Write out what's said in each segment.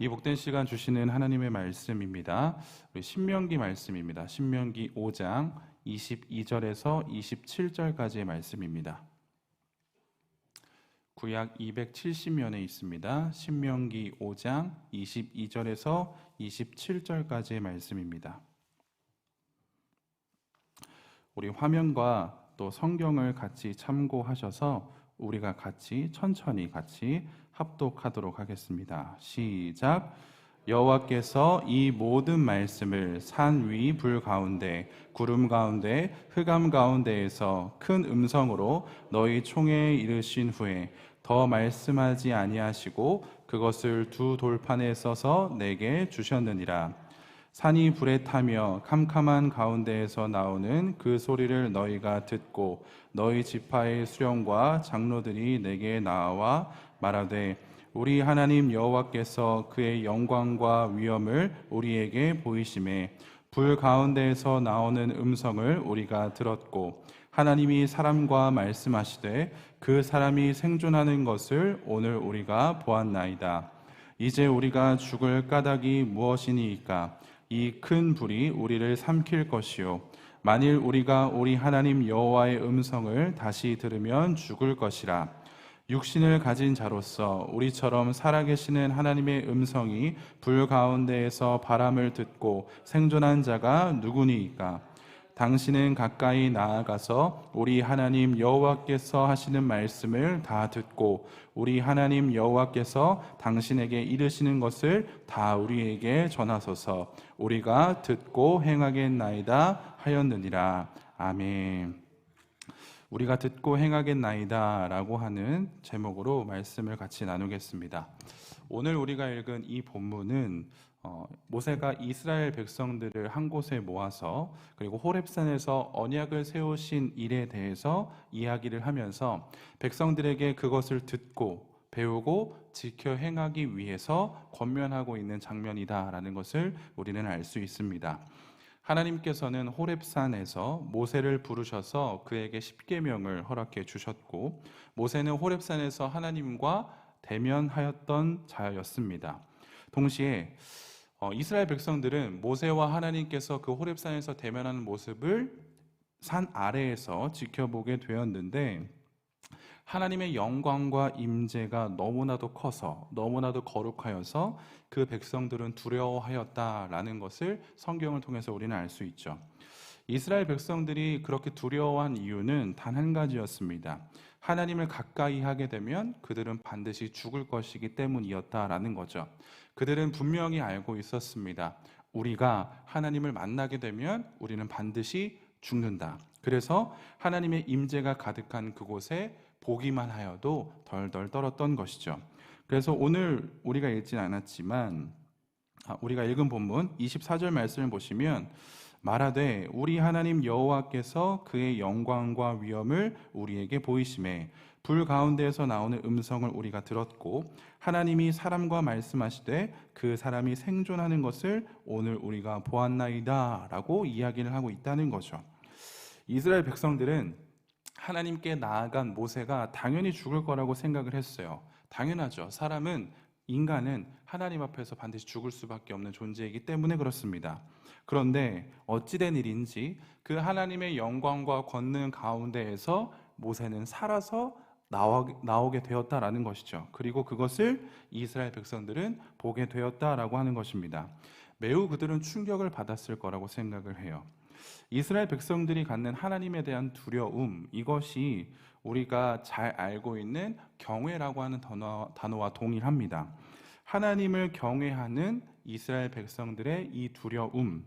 이 복된 시간 주시는 하나님의 말씀입니다. 우리 신명기 말씀입니다. 신명기 5장 22절에서 27절까지의 말씀입니다. 구약 270면에 있습니다. 신명기 5장 22절에서 27절까지의 말씀입니다. 우리 화면과 또 성경을 같이 참고하셔서 우리가 같이 천천히 같이 합독하도록 하겠습니다. 시작. 여호와께서 이 모든 말씀을 산 위 불 가운데 구름 가운데 흑암 가운데에서 큰 음성으로 너희 총에 이르신 후에 더 말씀하지 아니하시고 그것을 두 돌판에 써서 내게 주셨느니라 산이 불에 타며 캄캄한 가운데에서 나오는 그 소리를 너희가 듣고 너희 지파의 수령과 장로들이 내게 나와 말하되 우리 하나님 여호와께서 그의 영광과 위엄을 우리에게 보이심에 불 가운데에서 나오는 음성을 우리가 들었고 하나님이 사람과 말씀하시되 그 사람이 생존하는 것을 오늘 우리가 보았나이다. 이제 우리가 죽을 까닭이 무엇이니이까? 이 큰 불이 우리를 삼킬 것이요. 만일 우리가 우리 하나님 여호와의 음성을 다시 들으면 죽을 것이라. 육신을 가진 자로서 우리처럼 살아계시는 하나님의 음성이 불 가운데에서 바람을 듣고 생존한 자가 누구니이까? 당신은 가까이 나아가서 우리 하나님 여호와께서 하시는 말씀을 다 듣고 우리 하나님 여호와께서 당신에게 이르시는 것을 다 우리에게 전하소서 우리가 듣고 행하겠나이다 하였느니라 아멘. 우리가 듣고 행하겠나이다라고 하는 제목으로 말씀을 같이 나누겠습니다. 오늘 우리가 읽은 이 본문은 어, 모세가 이스라엘 백성들을 한 곳에 모아서 그리고 호렙산에서 언약을 세우신 일에 대해서 이야기를 하면서 백성들에게 그것을 듣고 배우고 지켜 행하기 위해서 권면하고 있는 장면이다라는 것을 우리는 알 수 있습니다. 하나님께서는 호렙산에서 모세를 부르셔서 그에게 십계명을 허락해 주셨고 모세는 호렙산에서 하나님과 대면하였던 자였습니다. 동시에 어, 이스라엘 백성들은 모세와 하나님께서 그 호렙산에서 대면하는 모습을 산 아래에서 지켜보게 되었는데 하나님의 영광과 임재가 너무나도 커서 너무나도 거룩하여서 그 백성들은 두려워하였다라는 것을 성경을 통해서 우리는 알 수 있죠. 이스라엘 백성들이 그렇게 두려워한 이유는 단 한 가지였습니다. 하나님을 가까이 하게 되면 그들은 반드시 죽을 것이기 때문이었다라는 거죠. 그들은 분명히 알고 있었습니다. 우리가 하나님을 만나게 되면 우리는 반드시 죽는다. 그래서 하나님의 임재가 가득한 그곳에 보기만 하여도 덜덜 떨었던 것이죠. 그래서 오늘 우리가 읽진 않았지만 아, 우리가 읽은 본문 24절 말씀을 보시면 말하되 우리 하나님 여호와께서 그의 영광과 위엄을 우리에게 보이심에 불 가운데에서 나오는 음성을 우리가 들었고 하나님이 사람과 말씀하시되 그 사람이 생존하는 것을 오늘 우리가 보았나이다라고 이야기를 하고 있다는 거죠. 이스라엘 백성들은 하나님께 나아간 모세가 당연히 죽을 거라고 생각을 했어요. 당연하죠. 사람은 인간은 하나님 앞에서 반드시 죽을 수밖에 없는 존재이기 때문에 그렇습니다. 그런데 어찌된 일인지 그 하나님의 영광과 권능 가운데에서 모세는 살아서 나오게 되었다라는 것이죠. 그리고 그것을 이스라엘 백성들은 보게 되었다라고 하는 것입니다. 매우 그들은 충격을 받았을 거라고 생각을 해요. 이스라엘 백성들이 갖는 하나님에 대한 두려움 이것이 우리가 잘 알고 있는 경외라고 하는 단어, 단어와 동일합니다. 하나님을 경외하는 이스라엘 백성들의 이 두려움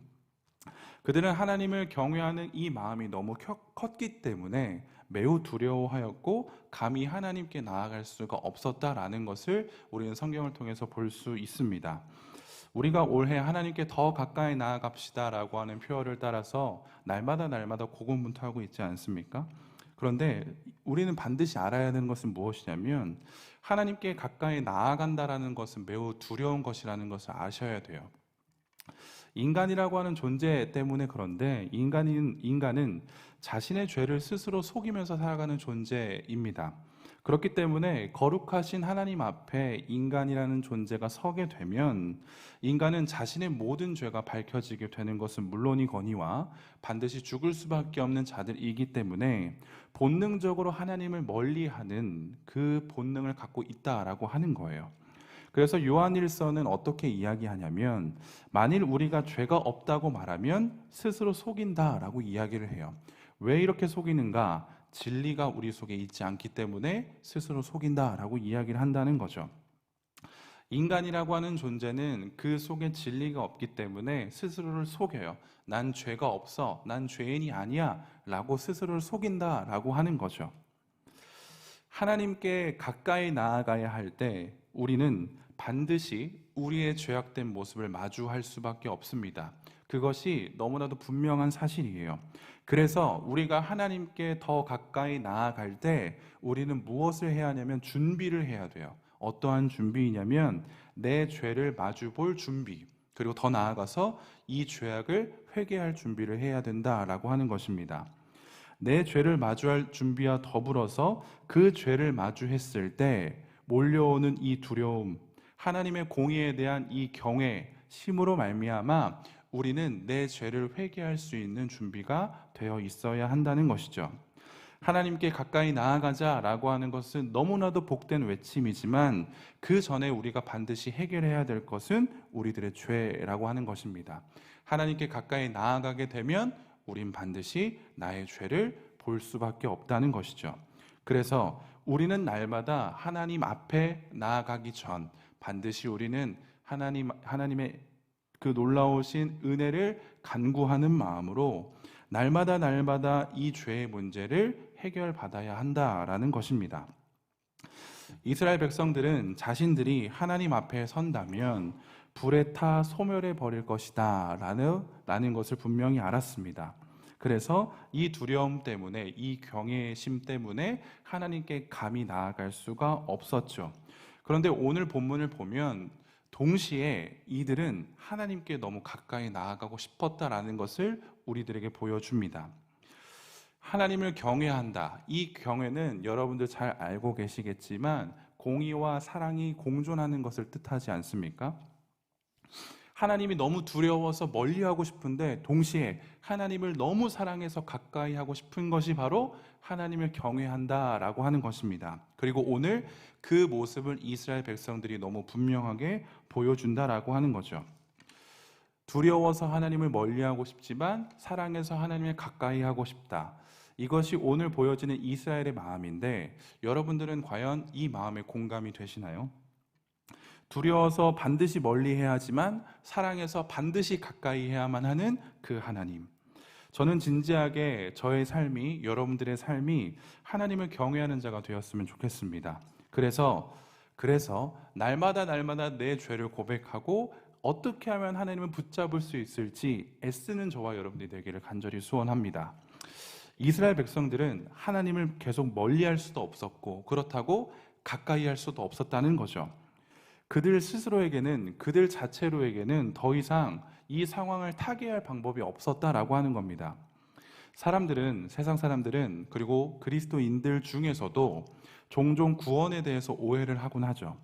그들은 하나님을 경외하는 이 마음이 너무 컸기 때문에 매우 두려워하였고 감히 하나님께 나아갈 수가 없었다라는 것을 우리는 성경을 통해서 볼 수 있습니다. 우리가 올해 하나님께 더 가까이 나아갑시다라고 하는 표어를 따라서 날마다 날마다 고군분투하고 있지 않습니까? 그런데 우리는 반드시 알아야 되는 것은 무엇이냐면 하나님께 가까이 나아간다라는 것은 매우 두려운 것이라는 것을 아셔야 돼요. 인간이라고 하는 존재 때문에 그런데 인간인 인간은 자신의 죄를 스스로 속이면서 살아가는 존재입니다. 그렇기 때문에 거룩하신 하나님 앞에 인간이라는 존재가 서게 되면 인간은 자신의 모든 죄가 밝혀지게 되는 것은 물론이거니와 반드시 죽을 수밖에 없는 자들이기 때문에 본능적으로 하나님을 멀리하는 그 본능을 갖고 있다라고 하는 거예요. 그래서 요한일서는 어떻게 이야기하냐면 만일 우리가 죄가 없다고 말하면 스스로 속인다라고 이야기를 해요. 왜 이렇게 속이는가? 진리가 우리 속에 있지 않기 때문에 스스로 속인다라고 이야기를 한다는 거죠. 인간이라고 하는 존재는 그 속에 진리가 없기 때문에 스스로를 속여요. 난 죄가 없어. 난 죄인이 아니야. 라고 스스로를 속인다 라고 하는 거죠. 하나님께 가까이 나아가야 할 때 우리는 반드시 우리의 죄악된 모습을 마주할 수밖에 없습니다. 그것이 너무나도 분명한 사실이에요. 그래서 우리가 하나님께 더 가까이 나아갈 때 우리는 무엇을 해야 하냐면 준비를 해야 돼요. 어떠한 준비이냐면 내 죄를 마주 볼 준비. 그리고 더 나아가서 이 죄악을 회개할 준비를 해야 된다라고 하는 것입니다. 내 죄를 마주할 준비와 더불어서 그 죄를 마주했을 때 몰려오는 이 두려움, 하나님의 공의에 대한 이 경외, 심으로 말미암아 우리는 내 죄를 회개할 수 있는 준비가 되어 있어야 한다는 것이죠. 하나님께 가까이 나아가자라고 하는 것은 너무나도 복된 외침이지만 그 전에 우리가 반드시 해결해야 될 것은 우리들의 죄라고 하는 것입니다. 하나님께 가까이 나아가게 되면 우린 반드시 나의 죄를 볼 수밖에 없다는 것이죠. 그래서 우리는 날마다 하나님 앞에 나아가기 전 반드시 우리는 하나님 하나님의 그 놀라우신 은혜를 간구하는 마음으로 날마다 날마다 이 죄의 문제를 해결받아야 한다라는 것입니다. 이스라엘 백성들은 자신들이 하나님 앞에 선다면 불에 타 소멸해 버릴 것이다 라는, 라는 것을 분명히 알았습니다. 그래서 이 두려움 때문에 이 경외심 때문에 하나님께 감히 나아갈 수가 없었죠. 그런데 오늘 본문을 보면 동시에 이들은 하나님께 너무 가까이 나아가고 싶었다라는 것을 우리들에게 보여줍니다. 하나님을 경외한다. 이 경외는 여러분들 잘 알고 계시겠지만 공의와 사랑이 공존하는 것을 뜻하지 않습니까? 하나님이 너무 두려워서 멀리 하고 싶은데 동시에 하나님을 너무 사랑해서 가까이 하고 싶은 것이 바로 하나님을 경외한다라고 하는 것입니다. 그리고 오늘 그 모습을 이스라엘 백성들이 너무 분명하게 보여준다라고 하는 거죠. 두려워서 하나님을 멀리하고 싶지만 사랑해서 하나님을 가까이 하고 싶다. 이것이 오늘 보여지는 이스라엘의 마음인데 여러분들은 과연 이 마음에 공감이 되시나요? 두려워서 반드시 멀리 해야 하지만 사랑해서 반드시 가까이 해야만 하는 그 하나님. 저는 진지하게 저의 삶이 여러분들의 삶이 하나님을 경외하는 자가 되었으면 좋겠습니다. 그래서 그래서 날마다 날마다 내 죄를 고백하고 어떻게 하면 하나님을 붙잡을 수 있을지 애쓰는 저와 여러분들이 되기를 간절히 소원합니다. 이스라엘 백성들은 하나님을 계속 멀리 할 수도 없었고 그렇다고 가까이 할 수도 없었다는 거죠. 그들 스스로에게는 그들 자체로에게는 더 이상 이 상황을 타개할 방법이 없었다라고 하는 겁니다. 사람들은 세상 사람들은 그리고 그리스도인들 중에서도 종종 구원에 대해서 오해를 하곤 하죠.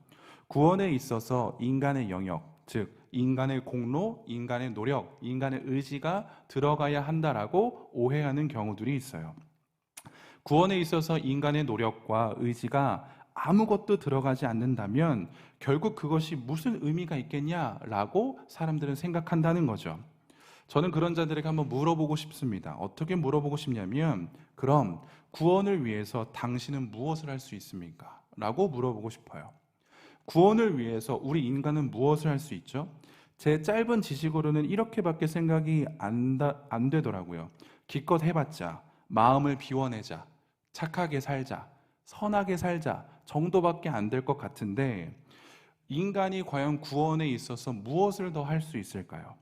구원에 있어서 인간의 영역, 즉 인간의 공로, 인간의 노력, 인간의 의지가 들어가야 한다라고 오해하는 경우들이 있어요. 구원에 있어서 인간의 노력과 의지가 아무것도 들어가지 않는다면 결국 그것이 무슨 의미가 있겠냐라고 사람들은 생각한다는 거죠. 저는 그런 자들에게 한번 물어보고 싶습니다. 어떻게 물어보고 싶냐면, 그럼 구원을 위해서 당신은 무엇을 할 수 있습니까? 라고 물어보고 싶어요. 구원을 위해서 우리 인간은 무엇을 할 수 있죠? 제 짧은 지식으로는 이렇게밖에 생각이 안, 다, 안 되더라고요. 기껏 해봤자, 마음을 비워내자, 착하게 살자, 선하게 살자 정도밖에 안 될 것 같은데, 인간이 과연 구원에 있어서 무엇을 더 할 수 있을까요?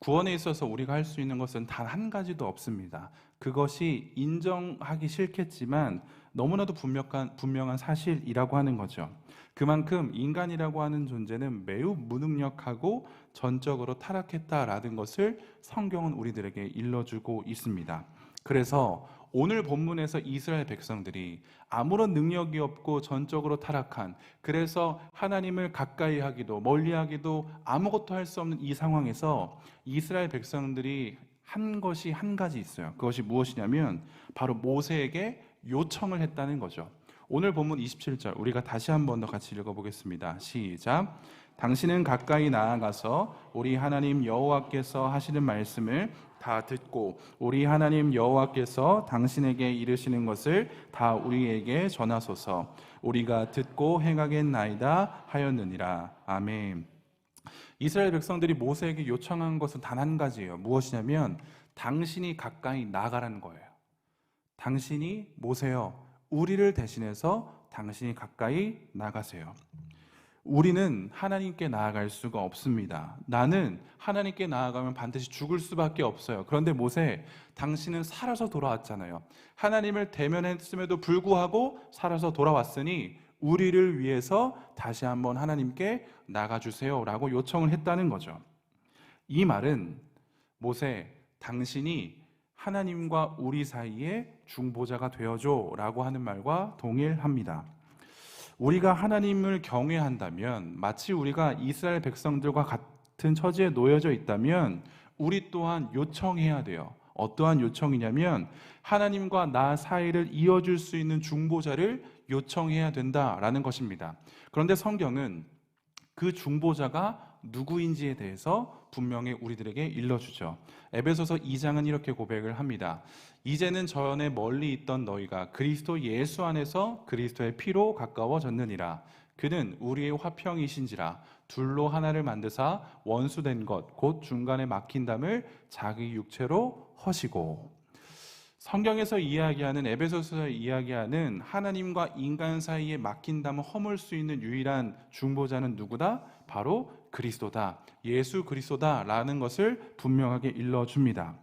구원에 있어서 우리가 할 수 있는 것은 단 한 가지도 없습니다. 그것이 인정하기 싫겠지만 너무나도 분명한, 분명한 사실이라고 하는 거죠. 그만큼 인간이라고 하는 존재는 매우 무능력하고 전적으로 타락했다라는 것을 성경은 우리들에게 일러주고 있습니다. 그래서 오늘 본문에서 이스라엘 백성들이 아무런 능력이 없고 전적으로 타락한 그래서 하나님을 가까이 하기도 멀리 하기도 아무것도 할 수 없는 이 상황에서 이스라엘 백성들이 한 것이 한 가지 있어요. 그것이 무엇이냐면 바로 모세에게 요청을 했다는 거죠. 오늘 본문 27절 우리가 다시 한 번 더 같이 읽어보겠습니다. 시작. 당신은 가까이 나아가서 우리 하나님 여호와께서 하시는 말씀을 다 듣고 우리 하나님 여호와께서 당신에게 이르시는 것을 다 우리에게 전하소서 우리가 듣고 행하겠나이다 하였느니라 아멘. 이스라엘 백성들이 모세에게 요청한 것은 단 한 가지예요. 무엇이냐면 당신이 가까이 나가라는 거예요. 당신이 모세여 우리를 대신해서 당신이 가까이 나가세요. 우리는 하나님께 나아갈 수가 없습니다. 나는 하나님께 나아가면 반드시 죽을 수밖에 없어요. 그런데 모세, 당신은 살아서 돌아왔잖아요. 하나님을 대면했음에도 불구하고 살아서 돌아왔으니 우리를 위해서 다시 한번 하나님께 나가주세요 라고 요청을 했다는 거죠. 이 말은 모세, 당신이 하나님과 우리 사이에 중보자가 되어줘 라고 하는 말과 동일합니다. 우리가 하나님을 경외한다면 마치 우리가 이스라엘 백성들과 같은 처지에 놓여져 있다면 우리 또한 요청해야 돼요. 어떠한 요청이냐면 하나님과 나 사이를 이어줄 수 있는 중보자를 요청해야 된다라는 것입니다. 그런데 성경은 그 중보자가 누구인지에 대해서 분명히 우리들에게 일러주죠. 에베소서 2장은 이렇게 고백을 합니다. 이제는 전에 멀리 있던 너희가 그리스도 예수 안에서 그리스도의 피로 가까워졌느니라. 그는 우리의 화평이신지라 둘로 하나를 만드사 원수된 것 곧 중간에 막힌 담을 자기 육체로 허시고 성경에서 이야기하는 에베소서에서 이야기하는 하나님과 인간 사이에 담을 허물 수 있는 유일한 중보자는 누구다? 바로 그리스도다. 예수 그리스도다라는 것을 분명하게 일러 줍니다.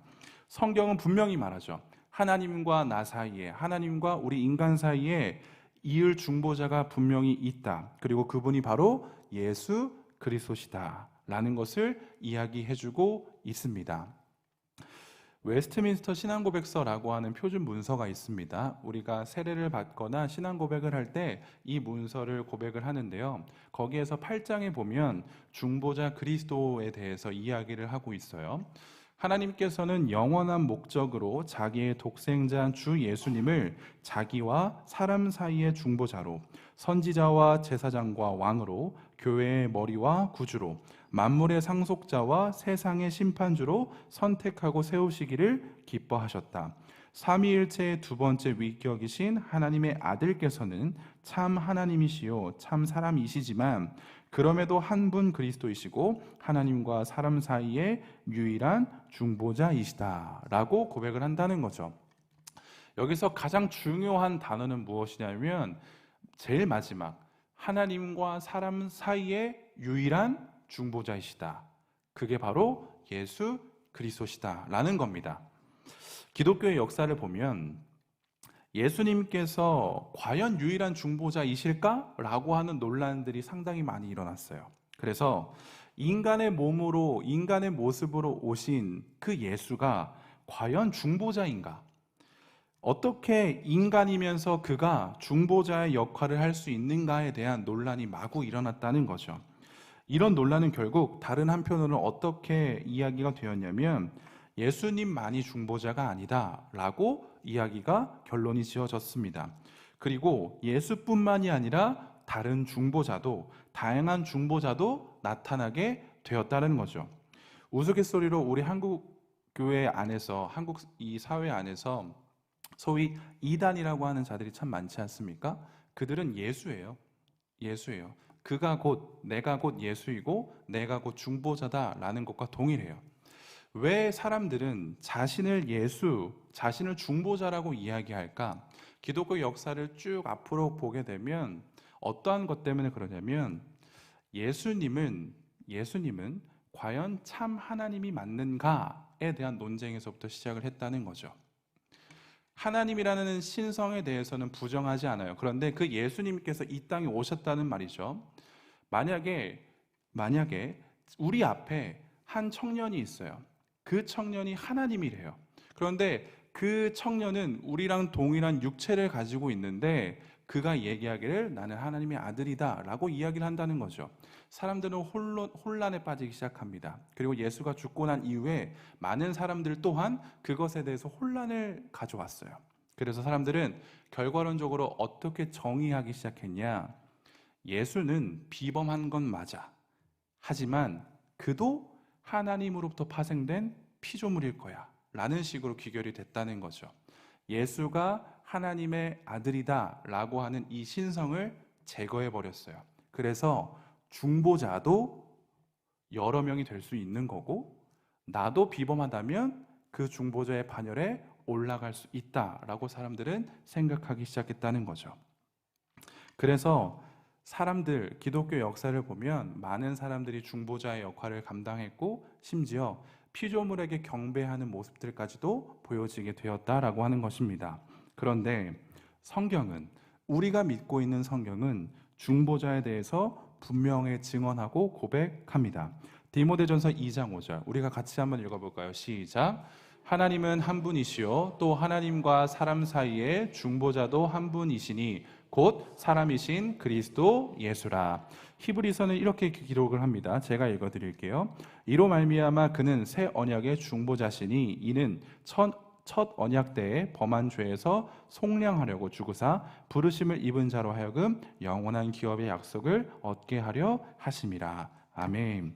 성경은 분명히 말하죠. 하나님과 나 사이에 하나님과 우리 인간 사이에 이을 중보자가 분명히 있다. 그리고 그분이 바로 예수 그리스도시다라는 것을 이야기해 주고 있습니다. 웨스트민스터 신앙고백서라고 하는 표준 문서가 있습니다. 우리가 세례를 받거나 신앙고백을 할 때 이 문서를 고백을 하는데요. 거기에서 8장에 보면 중보자 그리스도에 대해서 이야기를 하고 있어요. 하나님께서는 영원한 목적으로 자기의 독생자 주 예수님을 자기와 사람 사이의 중보자로 선지자와 제사장과 왕으로 교회의 머리와 구주로 만물의 상속자와 세상의 심판주로 선택하고 세우시기를 기뻐하셨다. 삼위일체의 두 번째 위격이신 하나님의 아들께서는 참 하나님이시요 참 사람이시지만 그럼에도 한 분 그리스도이시고 하나님과 사람 사이의 유일한 중보자이시다라고 고백을 한다는 거죠. 여기서 가장 중요한 단어는 무엇이냐면 제일 마지막 하나님과 사람 사이의 유일한 중보자이시다. 그게 바로 예수 그리스도시다라는 겁니다. 기독교의 역사를 보면 예수님께서 과연 유일한 중보자이실까라고 하는 논란들이 상당히 많이 일어났어요. 그래서 인간의 몸으로 인간의 모습으로 오신 그 예수가 과연 중보자인가? 어떻게 인간이면서 그가 중보자의 역할을 할 수 있는가에 대한 논란이 마구 일어났다는 거죠. 이런 논란은 결국 다른 한편으로는 어떻게 이야기가 되었냐면 예수님만이 중보자가 아니다라고 이야기가 결론이 지어졌습니다. 그리고 예수뿐만이 아니라 다른 중보자도 다양한 중보자도 나타나게 되었다는 거죠. 우스갯소리로 우리 한국 교회 안에서 한국 이 사회 안에서 소위 이단이라고 하는 자들이 참 많지 않습니까? 그들은 예수예요. 예수예요. 그가 곧 내가 곧 예수이고 내가 곧 중보자다라는 것과 동일해요. 왜 사람들은 자신을 예수, 자신을 중보자라고 이야기할까? 기독교 역사를 쭉 앞으로 보게 되면 어떠한 것 때문에 그러냐면 예수님은 예수님은 과연 참 하나님이 맞는가에 대한 논쟁에서부터 시작을 했다는 거죠. 하나님이라는 신성에 대해서는 부정하지 않아요. 그런데 그 예수님께서 이 땅에 오셨다는 말이죠. 만약에 만약에 우리 앞에 한 청년이 있어요. 그 청년이 하나님이래요. 그런데 그 청년은 우리랑 동일한 육체를 가지고 있는데 그가 얘기하기를 나는 하나님의 아들이다 라고 이야기를 한다는 거죠. 사람들은 혼란, 혼란에 빠지기 시작합니다. 그리고 예수가 죽고 난 이후에 많은 사람들 또한 그것에 대해서 혼란을 가져왔어요. 그래서 사람들은 결과론적으로 어떻게 정의하기 시작했냐? 예수는 비범한 건 맞아. 하지만 그도 하나님으로부터 파생된 피조물일 거야. 라는 식으로 귀결이 됐다는 거죠. 예수가 하나님의 아들이다 라고 하는 이 신성을 제거해 버렸어요. 그래서 중보자도 여러 명이 될 수 있는 거고, 나도 비범하다면 그 중보자의 반열에 올라갈 수 있다라고 사람들은 생각하기 시작했다는 거죠. 그래서 사람들, 기독교 역사를 보면 많은 사람들이 중보자의 역할을 감당했고, 심지어 피조물에게 경배하는 모습들까지도 보여지게 되었다라고 하는 것입니다. 그런데 성경은 우리가 믿고 있는 성경은 중보자에 대해서 분명히 증언하고 고백합니다. 디모데전서 2장 5절 우리가 같이 한번 읽어 볼까요? 시작. 하나님은 한 분이시요 또 하나님과 사람 사이에 중보자도 한 분이시니 곧 사람이신 그리스도 예수라. 히브리서는 이렇게 기록을 합니다. 제가 읽어 드릴게요. 이로 말미암아 그는 새 언약의 중보자시니 이는 첫, 첫 언약 때에 범한 죄에서 속량하려고 주구사 부르심을 입은 자로 하여금 영원한 기업의 약속을 얻게 하려 하심이라. 아멘.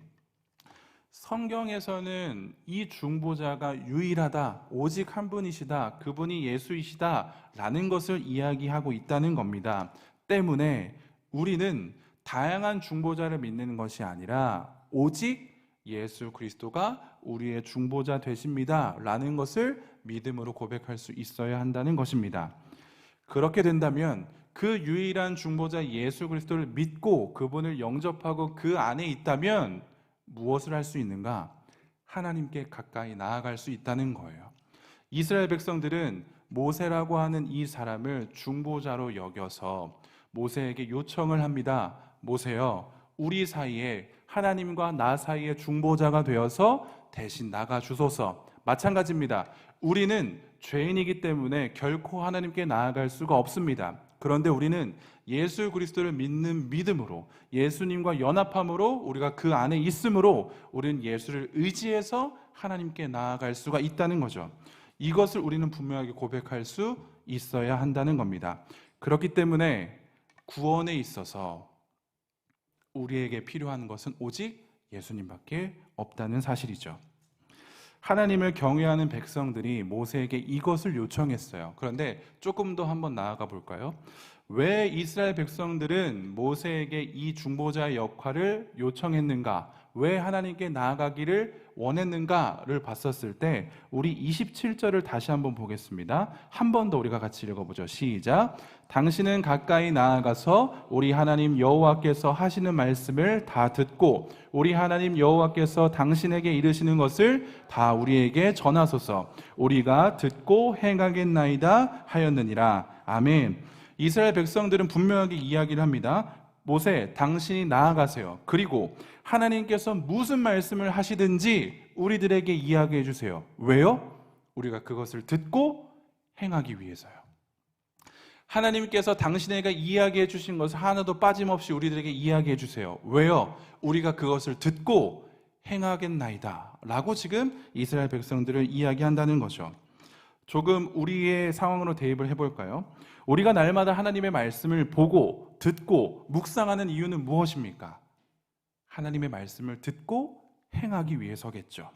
성경에서는 이 중보자가 유일하다, 오직 한 분이시다, 그분이 예수이시다, 라는 것을 이야기하고 있다는 겁니다. 때문에 우리는 다양한 중보자를 믿는 것이 아니라 오직 예수 그리스도가 우리의 중보자 되십니다. 라는 것을 믿음으로 고백할 수 있어야 한다는 것입니다. 그렇게 된다면 그 유일한 중보자 예수 그리스도를 믿고 그분을 영접하고 그 안에 있다면 무엇을 할 수 있는가? 하나님께 가까이 나아갈 수 있다는 거예요. 이스라엘 백성들은 모세라고 하는 이 사람을 중보자로 여겨서 모세에게 요청을 합니다. 모세여, 우리 사이에 하나님과 나 사이에 중보자가 되어서 대신 나가 주소서. 마찬가지입니다. 우리는 죄인이기 때문에 결코 하나님께 나아갈 수가 없습니다. 그런데 우리는 예수 그리스도를 믿는 믿음으로 예수님과 연합함으로 우리가 그 안에 있으므로 우리는 예수를 의지해서 하나님께 나아갈 수가 있다는 거죠. 이것을 우리는 분명하게 고백할 수 있어야 한다는 겁니다. 그렇기 때문에 구원에 있어서 우리에게 필요한 것은 오직 예수님밖에 없다는 사실이죠. 하나님을 경외하는 백성들이 모세에게 이것을 요청했어요. 그런데 조금 더 한번 나아가 볼까요? 왜 이스라엘 백성들은 모세에게 이 중보자의 역할을 요청했는가? 왜 하나님께 나아가기를 원했는가를 봤었을 때 우리 27절을 다시 한번 보겠습니다. 한 번 더 우리가 같이 읽어 보죠. 시작. 당신은 가까이 나아가서 우리 하나님 여호와께서 하시는 말씀을 다 듣고 우리 하나님 여호와께서 당신에게 이르시는 것을 다 우리에게 전하소서. 우리가 듣고 행하겠나이다 하였느니라. 아멘. 이스라엘 백성들은 분명하게 이야기를 합니다. 모세, 당신이 나아가세요. 그리고 하나님께서 무슨 말씀을 하시든지 우리들에게 이야기해 주세요. 왜요? 우리가 그것을 듣고 행하기 위해서요. 하나님께서 당신에게 이야기해 주신 것을 하나도 빠짐없이 우리들에게 이야기해 주세요. 왜요? 우리가 그것을 듣고 행하겠나이다. 라고 지금 이스라엘 백성들을 이야기한다는 거죠. 조금 우리의 상황으로 대입을 해볼까요? 우리가 날마다 하나님의 말씀을 보고 듣고 묵상하는 이유는 무엇입니까? 하나님의 말씀을 듣고 행하기 위해서겠죠.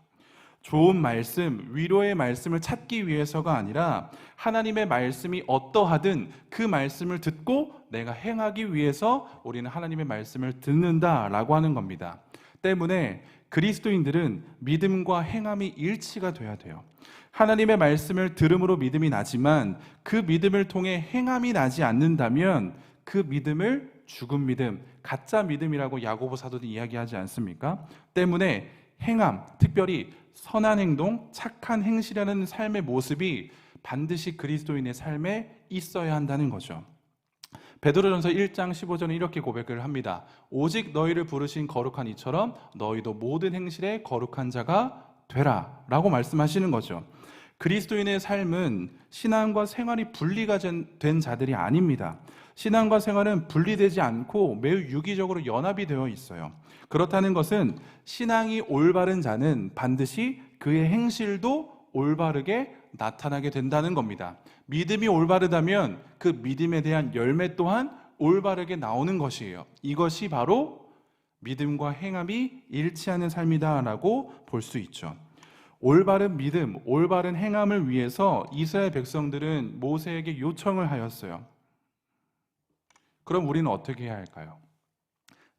좋은 말씀, 위로의 말씀을 찾기 위해서가 아니라 하나님의 말씀이 어떠하든 그 말씀을 듣고 내가 행하기 위해서 우리는 하나님의 말씀을 듣는다라고 하는 겁니다. 때문에 그리스도인들은 믿음과 행함이 일치가 돼야 돼요. 하나님의 말씀을 들음으로 믿음이 나지만 그 믿음을 통해 행함이 나지 않는다면 그 믿음을 죽은 믿음, 가짜 믿음이라고 야고보 사도는 이야기하지 않습니까? 때문에 행함, 특별히 선한 행동, 착한 행실하는 삶의 모습이 반드시 그리스도인의 삶에 있어야 한다는 거죠. 베드로전서 1장 15절은 이렇게 고백을 합니다. 오직 너희를 부르신 거룩한 이처럼 너희도 모든 행실에 거룩한 자가 되라 라고 말씀하시는 거죠. 그리스도인의 삶은 신앙과 생활이 분리가 된- 된 자들이 아닙니다. 신앙과 생활은 분리되지 않고 매우 유기적으로 연합이 되어 있어요. 그렇다는 것은 신앙이 올바른 자는 반드시 그의 행실도 올바르게 나타나게 된다는 겁니다. 믿음이 올바르다면 그 믿음에 대한 열매 또한 올바르게 나오는 것이에요. 이것이 바로 믿음과 행함이 일치하는 삶이다라고 볼 수 있죠. 올바른 믿음, 올바른 행함을 위해서 이스라엘 백성들은 모세에게 요청을 하였어요. 그럼 우리는 어떻게 해야 할까요?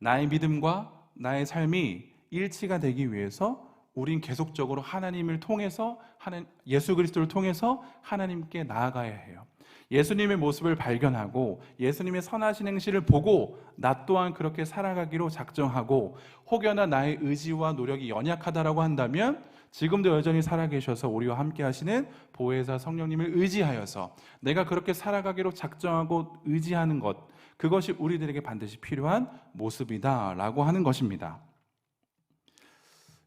나의 믿음과 나의 삶이 일치가 되기 위해서 우린 계속적으로 하나님을 통해서 하는 예수 그리스도를 통해서 하나님께 나아가야 해요. 예수님의 모습을 발견하고 예수님의 선하신 행실을 보고 나 또한 그렇게 살아가기로 작정하고 혹여나 나의 의지와 노력이 연약하다라고 한다면 지금도 여전히 살아계셔서 우리와 함께 하시는 보혜사 성령님을 의지하여서 내가 그렇게 살아가기로 작정하고 의지하는 것 그것이 우리들에게 반드시 필요한 모습이다라고 하는 것입니다.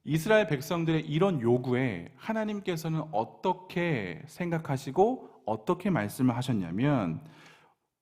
이스라엘 백성들의 이런 요구에 하나님께서는 어떻게 생각하시고 어떻게 말씀을 하셨냐면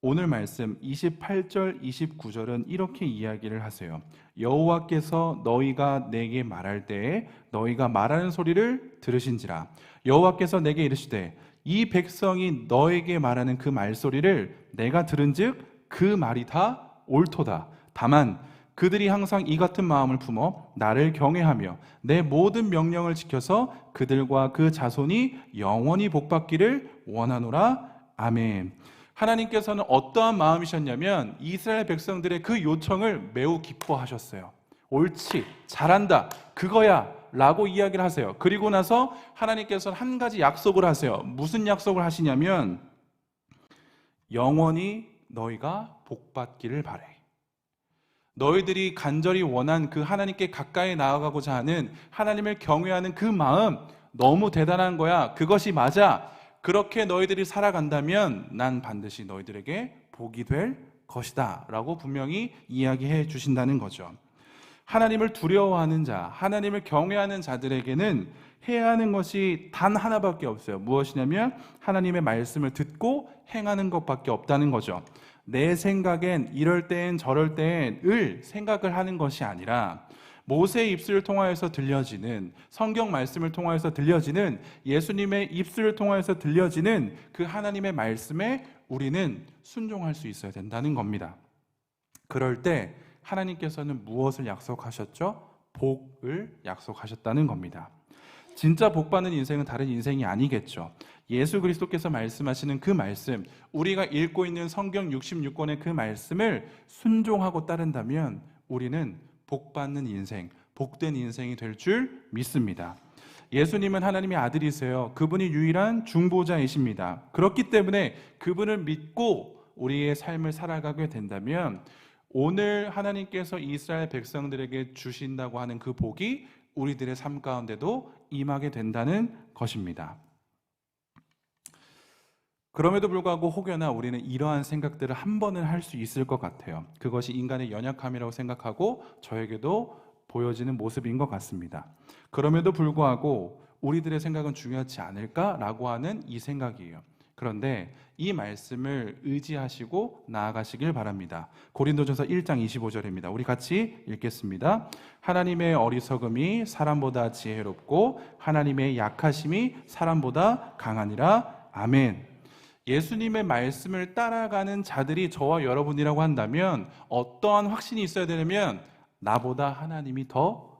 오늘 말씀 28절 29절은 이렇게 이야기를 하세요. 여호와께서 너희가 내게 말할 때에 너희가 말하는 소리를 들으신지라 여호와께서 내게 이르시되 이 백성이 너에게 말하는 그 말소리를 내가 들은즉 그 말이 다 옳도다. 다만 그들이 항상 이 같은 마음을 품어 나를 경외하며 내 모든 명령을 지켜서 그들과 그 자손이 영원히 복받기를 원하노라. 아멘. 하나님께서는 어떠한 마음이셨냐면 이스라엘 백성들의 그 요청을 매우 기뻐하셨어요. 옳지, 잘한다, 그거야. 라고 이야기를 하세요. 그리고 나서 하나님께서는 한 가지 약속을 하세요. 무슨 약속을 하시냐면 영원히 너희가 복받기를 바래. 너희들이 간절히 원한 그 하나님께 가까이 나아가고자 하는 하나님을 경외하는 그 마음 너무 대단한 거야. 그것이 맞아. 그렇게 너희들이 살아간다면 난 반드시 너희들에게 복이 될 것이다. 라고 분명히 이야기해 주신다는 거죠. 하나님을 두려워하는 자, 하나님을 경외하는 자들에게는 해야 하는 것이 단 하나밖에 없어요. 무엇이냐면 하나님의 말씀을 듣고 행하는 것밖에 없다는 거죠. 내 생각엔 이럴 땐 저럴 땐을 생각을 하는 것이 아니라 모세의 입술을 통하여서 들려지는 성경 말씀을 통하여서 들려지는 예수님의 입술을 통하여서 들려지는 그 하나님의 말씀에 우리는 순종할 수 있어야 된다는 겁니다. 그럴 때 하나님께서는 무엇을 약속하셨죠? 복을 약속하셨다는 겁니다. 진짜 복 받는 인생은 다른 인생이 아니겠죠. 예수 그리스도께서 말씀하시는 그 말씀, 우리가 읽고 있는 성경 66권의 그 말씀을 순종하고 따른다면 우리는 복 받는 인생, 복된 인생이 될 줄 믿습니다. 예수님은 하나님의 아들이세요. 그분이 유일한 중보자이십니다. 그렇기 때문에 그분을 믿고 우리의 삶을 살아가게 된다면 오늘 하나님께서 이스라엘 백성들에게 주신다고 하는 그 복이 우리들의 삶 가운데도 임하게 된다는 것입니다. 그럼에도 불구하고 혹여나 우리는 이러한 생각들을 한 번은 할 수 있을 것 같아요. 그것이 인간의 연약함이라고 생각하고 저에게도 보여지는 모습인 것 같습니다. 그럼에도 불구하고 우리들의 생각은 중요하지 않을까라고 하는 이 생각이에요. 그런데 이 말씀을 의지하시고 나아가시길 바랍니다. 고린도전서 1장 25절입니다. 우리 같이 읽겠습니다. 하나님의 어리석음이 사람보다 지혜롭고 하나님의 약하심이 사람보다 강하니라. 아멘. 예수님의 말씀을 따라가는 자들이 저와 여러분이라고 한다면 어떠한 확신이 있어야 되냐면 나보다 하나님이 더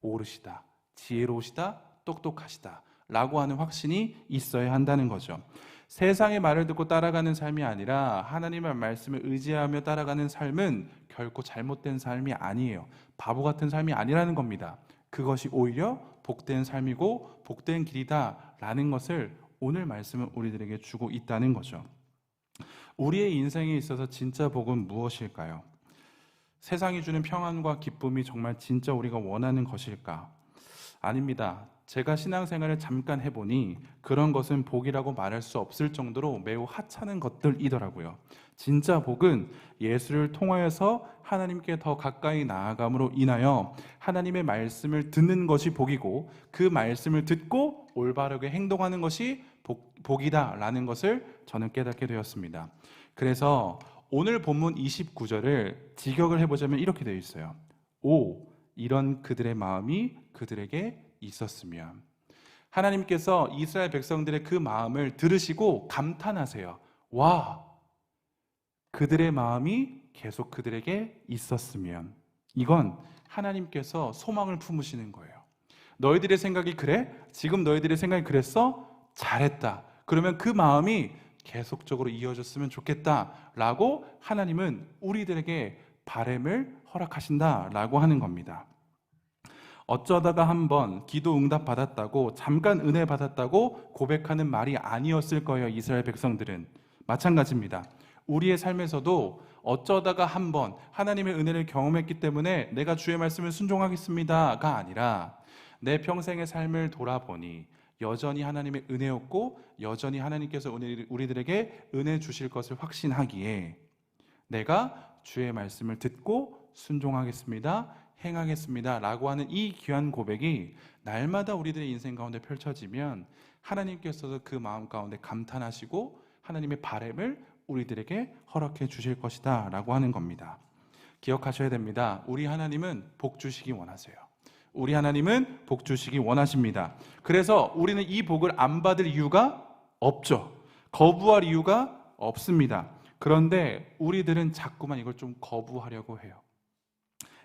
오르시다, 지혜로우시다, 똑똑하시다 라고 하는 확신이 있어야 한다는 거죠. 세상의 말을 듣고 따라가는 삶이 아니라 하나님의 말씀을 의지하며 따라가는 삶은 결코 잘못된 삶이 아니에요. 바보 같은 삶이 아니라는 겁니다. 그것이 오히려 복된 삶이고 복된 길이다라는 것을 오늘 말씀은 우리들에게 주고 있다는 거죠. 우리의 인생에 있어서 진짜 복은 무엇일까요? 세상이 주는 평안과 기쁨이 정말 진짜 우리가 원하는 것일까? 아닙니다. 제가 신앙생활을 잠깐 해보니 그런 것은 복이라고 말할 수 없을 정도로 매우 하찮은 것들이더라고요. 진짜 복은 예수를 통하여서 하나님께 더 가까이 나아감으로 인하여 하나님의 말씀을 듣는 것이 복이고 그 말씀을 듣고 올바르게 행동하는 것이 복, 복이다라는 것을 저는 깨닫게 되었습니다. 그래서 오늘 본문 29절을 직역을 해보자면 이렇게 되어 있어요. 오, 이런 그들의 마음이 그들에게 있었으면. 하나님께서 이스라엘 백성들의 그 마음을 들으시고 감탄하세요. 와, 그들의 마음이 계속 그들에게 있었으면. 이건 하나님께서 소망을 품으시는 거예요. 너희들의 생각이 그래? 지금 너희들의 생각이 그랬어? 잘했다. 그러면 그 마음이 계속적으로 이어졌으면 좋겠다라고 하나님은 우리들에게 바램을 허락하신다라고 하는 겁니다. 어쩌다가 한번 기도 응답 받았다고 잠깐 은혜 받았다고 고백하는 말이 아니었을 거예요. 이스라엘 백성들은 마찬가지입니다. 우리의 삶에서도 어쩌다가 한번 하나님의 은혜를 경험했기 때문에 내가 주의 말씀을 순종하겠습니다가 아니라 내 평생의 삶을 돌아보니 여전히 하나님의 은혜였고 여전히 하나님께서 우리들에게 은혜 주실 것을 확신하기에 내가 주의 말씀을 듣고 순종하겠습니다. 행하겠습니다. 라고 하는 이 귀한 고백이 날마다 우리들의 인생 가운데 펼쳐지면 하나님께서도 그 마음 가운데 감탄하시고 하나님의 바램을 우리들에게 허락해 주실 것이다. 라고 하는 겁니다. 기억하셔야 됩니다. 우리 하나님은 복 주시기 원하세요. 우리 하나님은 복 주시기 원하십니다. 그래서 우리는 이 복을 안 받을 이유가 없죠. 거부할 이유가 없습니다. 그런데 우리들은 자꾸만 이걸 좀 거부하려고 해요.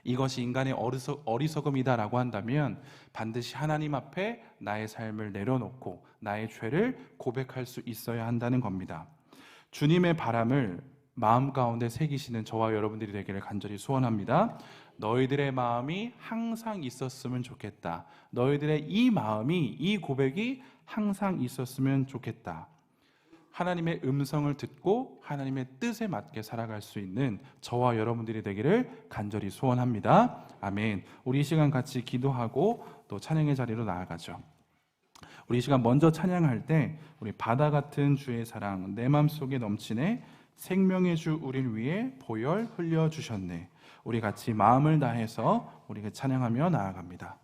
이것이 인간의 어리석, 어리석음이다라고 한다면 반드시 하나님 앞에 나의 삶을 내려놓고 나의 죄를 고백할 수 있어야 한다는 겁니다. 주님의 바람을 마음 가운데 새기시는 저와 여러분들이 되기를 간절히 소원합니다. 너희들의 마음이 항상 있었으면 좋겠다. 너희들의 이 마음이 이 고백이 항상 있었으면 좋겠다. 하나님의 음성을 듣고 하나님의 뜻에 맞게 살아갈 수 있는 저와 여러분들이 되기를 간절히 소원합니다. 아멘. 우리 이 시간 같이 기도하고 또 찬양의 자리로 나아가죠. 우리 이 시간 먼저 찬양할 때 우리 바다 같은 주의 사랑 내 맘속에 넘치네 생명의 주 우리를 위해 보혈 흘려 주셨네. 우리 같이 마음을 다해서 우리가 찬양하며 나아갑니다.